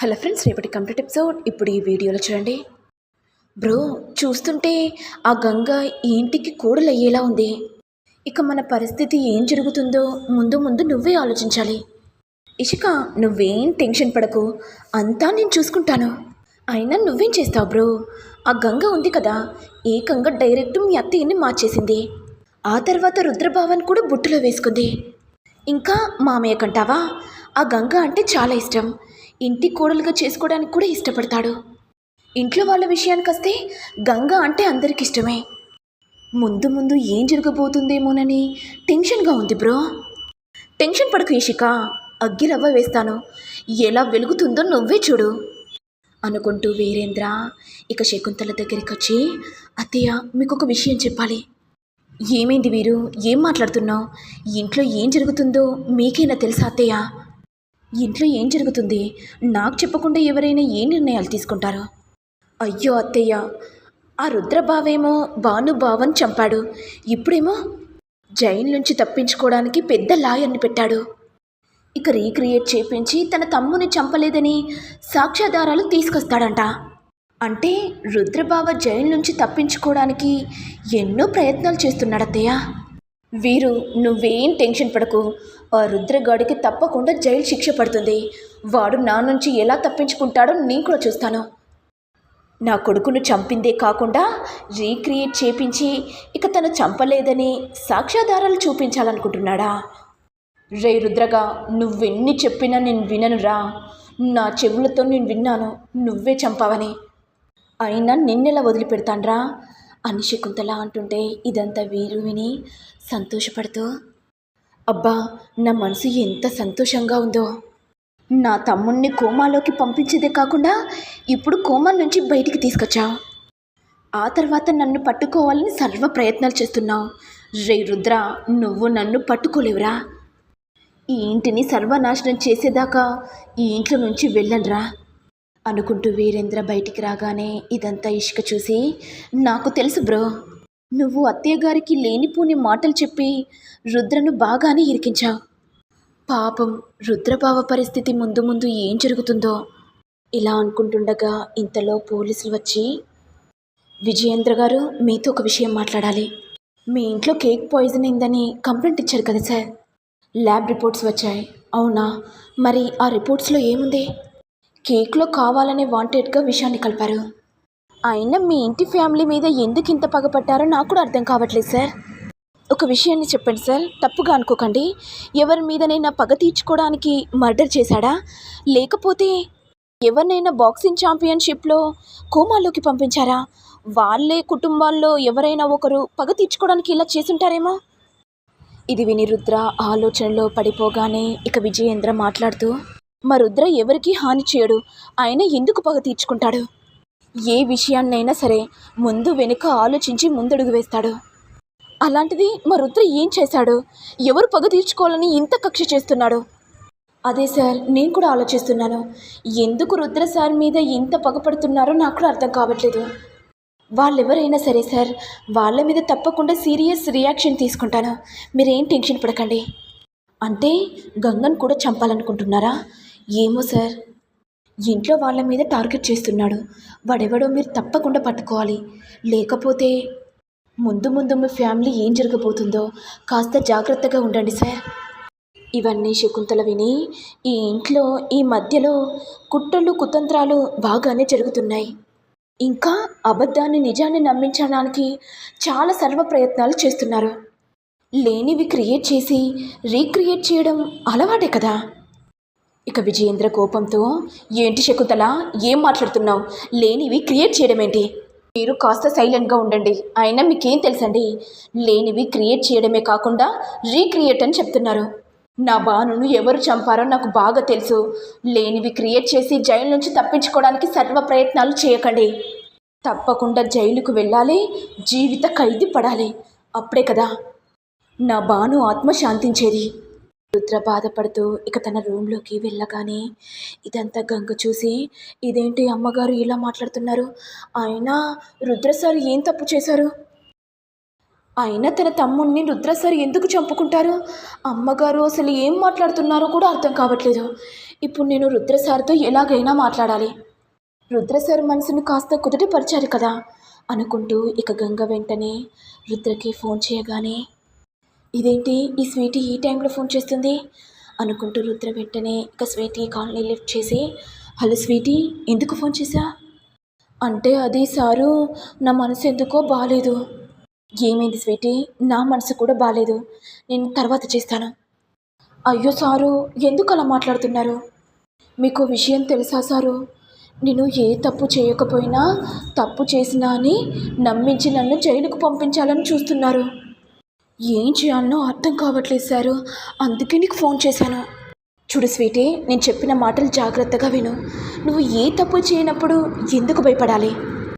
Hello friends రేపటి complete episode. ఇప్పుడు ఈ వీడియోలో చూడండి. బ్రో చూస్తుంటే ఆ గంగ ఈ ఇంటికి అయ్యేలా ఉంది. ఇక మన పరిస్థితి ఏం జరుగుతుందో ముందు ముందు నువ్వే ఆలోచించాలి. ఇషిక నువ్వేం టెన్షన్ పడకు. అంతా నేను చూసుకుంటాను. అయినా నువ్వేం చేస్తావు బ్రో? ఆ గంగ ఉంది కదా. ఏకంగా డైరెక్ట్ మీ అత్తయ్యని మార్చేసింది. ఆ తర్వాత రుద్రభావన్ కూడా బుట్టలో వేసుకుంది. ఇంకా మామయ్య కంటావా? ఆ గంగ అంటే చాలా ఇష్టం. ఇంటి కోడలుగా చేసుకోవడానికి కూడా ఇష్టపడతాడు. ఇంట్లో వాళ్ళ విషయానికి వస్తే గంగ అంటే అందరికి ఇష్టమే ముందు ముందు ఏం జరగబోతుందేమోనని టెన్షన్గా ఉంది బ్రో. టెన్షన్ పడకు ఇషిక అగ్గిరవ్వ వేస్తాను. ఎలా వెలుగుతుందో నువ్వే చూడు. అనుకుంటూ వీరేంద్ర ఇక శకుంతల దగ్గరికి వచ్చి అత్తయ్య మీకు ఒక విషయం చెప్పాలి. ఏమైంది వీరు? ఏం మాట్లాడుతున్నావు? ఇంట్లో ఏం జరుగుతుందో మీకైనా తెలుసా అత్తయ్య? ఇంట్లో ఏం జరుగుతుంది? నాకు చెప్పకుండా ఎవరైనా ఏ నిర్ణయాలు తీసుకుంటారు? అయ్యో అత్తయ్య ఆ రుద్రబావేమో భానుభావన్ చంపాడు. ఇప్పుడేమో జైన్ నుంచి తప్పించుకోవడానికి పెద్ద లాయర్ని పెట్టాడు. ఇక రీక్రియేట్ చేపించి తన తమ్ముని చంపలేదని సాక్ష్యాధారాలు తీసుకొస్తాడంట. అంటే రుద్రబావ జైలు నుంచి తప్పించుకోవడానికి ఎన్నో ప్రయత్నాలు చేస్తున్నాడు అత్తయ్య వీరు నువ్వేం టెన్షన్ పడకు. ఆ రుద్రగాడికి తప్పకుండా జైలు శిక్ష పడుతుంది. వాడు నా నుంచి ఎలా తప్పించుకుంటాడో నేను కూడా చూస్తాను. నా కొడుకును చంపిందే కాకుండా రీక్రియేట్ చేపించి ఇక తను చంపలేదని సాక్ష్యాధారాలు చూపించాలనుకుంటున్నాడా? రే రుద్రగా నువ్వెన్ని చెప్పినా నేను విననురా. నా చెవులతో నేను విన్నాను. నువ్వే చంపావని. అయినా నిన్నెలా వదిలిపెడతాన్రా? అని శకుంతల అంటుంటే ఇదంతా వీరు విని సంతోషపడుతూ అబ్బా నా మనసు ఎంత సంతోషంగా ఉందో. నా తమ్ముణ్ణి కోమాలోకి పంపించేదే కాకుండా ఇప్పుడు కోమా నుంచి బయటికి తీసుకొచ్చావు. ఆ తర్వాత నన్ను పట్టుకోవాలని సర్వ ప్రయత్నాలు చేస్తున్నావు. రే రుద్ర నువ్వు నన్ను పట్టుకోలేవురా. ఈ ఇంటిని సర్వనాశనం చేసేదాకా ఈ ఇంట్లో నుంచి వెళ్ళండిరా అనుకుంటూ వీరేంద్ర బయటికి రాగానే ఇదంతా ఇష్క చూసి నాకు తెలుసు బ్రో. నువ్వు అత్తయ్య గారికి లేనిపోని మాటలు చెప్పి రుద్రను బాగానే ఇరికించావు. పాపం రుద్రభావ పరిస్థితి ముందు ముందు ఏం జరుగుతుందో. ఇలా అనుకుంటుండగా ఇంతలో పోలీసులు వచ్చి విజయేంద్ర గారు మీతో ఒక విషయం మాట్లాడాలి. మీ ఇంట్లో కేక్ పాయిజన్ అయిందని కంప్లైంట్ ఇచ్చారు కదా సార్. ల్యాబ్ రిపోర్ట్స్ వచ్చాయి. అవునా? మరి ఆ రిపోర్ట్స్లో ఏముంది? కేక్లో కావాలనే వాంటెడ్గా విషయాన్ని కలిపారు. అయినా మీ ఇంటి ఫ్యామిలీ మీద ఎందుకు ఇంత పగపట్టారో నాకు కూడా అర్థం కావట్లేదు సార్. ఒక విషయాన్ని చెప్పండి సార్. తప్పుగా అనుకోకండి. ఎవరి మీదనైనా పగ తీర్చుకోవడానికి మర్డర్ చేశాడా? లేకపోతే ఎవరినైనా బాక్సింగ్ ఛాంపియన్షిప్లో కోమాలోకి పంపించారా? వాళ్ళే కుటుంబాల్లో ఎవరైనా ఒకరు పగ తీర్చుకోవడానికి ఇలా చేసుంటారేమో? ఇది విని రుద్ర ఆలోచనలో పడిపోగానే ఇక విజయేంద్ర మాట్లాడుతూ మా రుద్ర ఎవరికీ హాని చేయడు. ఆయన ఎందుకు పగ తీర్చుకుంటాడు? ఏ విషయాన్నైనా సరే ముందు వెనుక ఆలోచించి ముందడుగు వేస్తాడు. అలాంటిది మా రుద్ర ఏం చేశాడు? ఎవరు పగ తీర్చుకోవాలని ఇంత కక్ష చేస్తున్నాడు? అదే సార్ నేను కూడా ఆలోచిస్తున్నాను. ఎందుకు రుద్ర సార్ మీద ఇంత పగపడుతున్నారో నాకు కూడా అర్థం కావట్లేదు. వాళ్ళెవరైనా సరే సార్ వాళ్ళ మీద తప్పకుండా సీరియస్ రియాక్షన్ తీసుకుంటాను. మీరేం టెన్షన్ పడకండి. అంటే గంగన్ కూడా చంపాలనుకుంటున్నారా? ఏమో సార్. ఇంట్లో వాళ్ళ మీద టార్గెట్ చేస్తున్నాడు. వాడెవడో మీరు తప్పకుండా పట్టుకోవాలి. లేకపోతే ముందు ముందు మీ ఫ్యామిలీ ఏం జరగబోతుందో కాస్త జాగ్రత్తగా ఉండండి సార్. ఇవన్నీ శకుంతల విని ఈ ఇంట్లో ఈ మధ్యలో కుట్రలు కుతంత్రాలు బాగానే జరుగుతున్నాయి. ఇంకా అబద్ధాన్ని నిజాన్ని నమ్మించడానికి చాలా సర్వ ప్రయత్నాలు చేస్తున్నారు. లేనివి క్రియేట్ చేసి రీక్రియేట్ చేయడం అలవాటే కదా. ఇక విజయేంద్ర కోపంతో ఏంటి శకుంతల? ఏం మాట్లాడుతున్నావు? లేనివి క్రియేట్ చేయడం ఏంటి మీరు కాస్త సైలెంట్గా ఉండండి. అయినా మీకేం తెలుసండి? లేనివి క్రియేట్ చేయడమే కాకుండా రీక్రియేట్ అని చెప్తున్నారు. నా బానును ఎవరు చంపారో నాకు బాగా తెలుసు. లేనివి క్రియేట్ చేసి జైలు నుంచి తప్పించుకోవడానికి సర్వ ప్రయత్నాలు చేయకండి. తప్పకుండా జైలుకు వెళ్ళాలి. జీవిత ఖైదీ పడాలి. అప్పుడే కదా నా బాను ఆత్మ శాంతించేది. రుద్ర బాధపడుతూ ఇక తన రూమ్లోకి వెళ్ళగానే ఇదంతా గంగ చూసి ఇదేంటి అమ్మగారు ఇలా మాట్లాడుతున్నారు? అయినా రుద్ర సార్ ఏం తప్పు చేశారు? అయినా తన తమ్ముణ్ణి రుద్ర సార్ ఎందుకు చంపుకుంటారు? అమ్మగారు అసలు ఏం మాట్లాడుతున్నారో కూడా అర్థం కావట్లేదు. ఇప్పుడు నేను రుద్ర సార్తో ఎలాగైనా మాట్లాడాలి. రుద్ర సార్ మనసును కాస్త కుదుటపరిచారు కదా? అనుకుంటూ ఇక గంగ వెంటనే రుద్రకి ఫోన్ చేయగానే ఇదేంటి? ఈ స్వీటీ ఈ టైంలో ఫోన్ చేస్తుంది? అనుకుంటూ రుద్ర వెంటనే ఇక స్వీటీ కాల్ని లిఫ్ట్ చేసి హలో స్వీటీ ఎందుకు ఫోన్ చేశా? అంటే అది సారు నా మనసు ఎందుకో బాగాలేదు ఏమైంది స్వీటీ? నా మనసు కూడా బాగాలేదు నేను తర్వాత చేస్తాను. అయ్యో సారు ఎందుకు అలా మాట్లాడుతున్నారు? మీకు విషయం తెలుసా సారు? నేను ఏ తప్పు చేయకపోయినా తప్పు చేసినా అని నమ్మించి నన్ను జైలుకు పంపించాలని చూస్తున్నారు. ఏం చేయాలనో అర్థం కావట్లేదు సారు. అందుకే నీకు ఫోన్ చేశాను. చూడు స్వీటీ నేను చెప్పిన మాటలు జాగ్రత్తగా విను. నువ్వు ఏ తప్పు చేయనప్పుడు ఎందుకు భయపడాలి?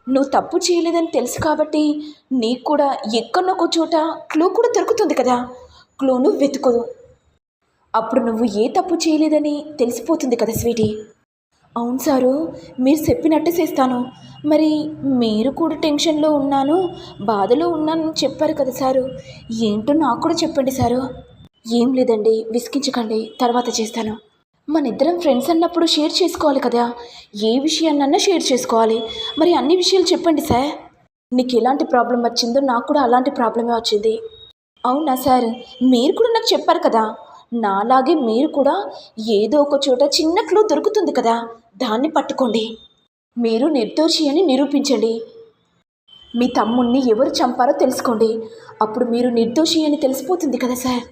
నువ్వు తప్పు చేయలేదని తెలుసు కాబట్టి నీకు కూడా ఎక్కడొక చోట క్లూ కూడా దొరుకుతుంది కదా. క్లూను వెతుకోదు అప్పుడు నువ్వు ఏ తప్పు చేయలేదని తెలిసిపోతుంది కదా స్వీటీ. అవును సారు మీరు చెప్పినట్టు చేస్తాను. మరి మీరు కూడా టెన్షన్లో ఉన్నాను బాధలో ఉన్నానని చెప్పారు కదా సారు. ఏంటో నాకు కూడా చెప్పండి సారు. ఏం లేదండి విసిగించకండి తర్వాత చేస్తాను. మన ఇద్దరం ఫ్రెండ్స్ అన్నప్పుడు షేర్ చేసుకోవాలి కదా. ఏ విషయాన్నన్నా షేర్ చేసుకోవాలి. మరి అన్ని విషయాలు చెప్పండి సార్. నీకు ఎలాంటి ప్రాబ్లం వచ్చిందో నాకు కూడా అలాంటి ప్రాబ్లమే వచ్చింది. అవునా సార్? మీరు కూడా నాకు చెప్పారు కదా. నాలాగే మీరు కూడా ఏదో ఒక చోట చిన్న క్లూ దొరుకుతుంది కదా. దాన్ని పట్టుకోండి. మీరు నిర్దోషి అని నిరూపించండి. మీ తమ్ముణ్ణి ఎవరు చంపారో తెలుసుకోండి. అప్పుడు మీరు నిర్దోషి అని తెలిసిపోతుంది కదా సార్?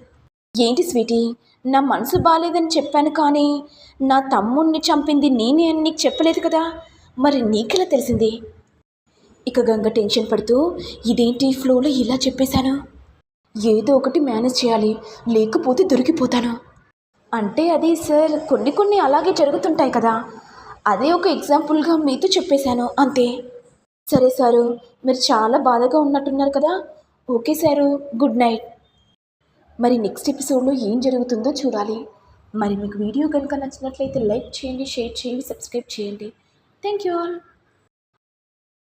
ఏంటి స్వీటీ? నా మనసు బాగాలేదని చెప్పాను కానీ నా తమ్ముణ్ణి చంపింది నేనే అని నీకు చెప్పలేదు కదా? మరి నీకెలా తెలిసింది? ఇక గంగ టెన్షన్ పడుతూ ఇదేంటి ఫ్లోలో ఇలా చెప్పేశాను? ఏదో ఒకటి మేనేజ్ చేయాలి లేకపోతే దొరికిపోతాను. అంటే అది సార్ కొన్ని కొన్ని అలాగే జరుగుతుంటాయి కదా. అదే ఒక ఎగ్జాంపుల్గా మీతో చెప్పేశాను అంతే. సరే సారు మీరు చాలా బాధగా ఉన్నట్టున్నారు కదా. Okay sir good night. మరి నెక్స్ట్ ఎపిసోడ్లో ఏం జరుగుతుందో చూడాలి. మరి మీకు వీడియో కనుక నచ్చినట్లయితే లైక్ చేయండి షేర్ చేయండి సబ్స్క్రైబ్ చేయండి. Thank you all.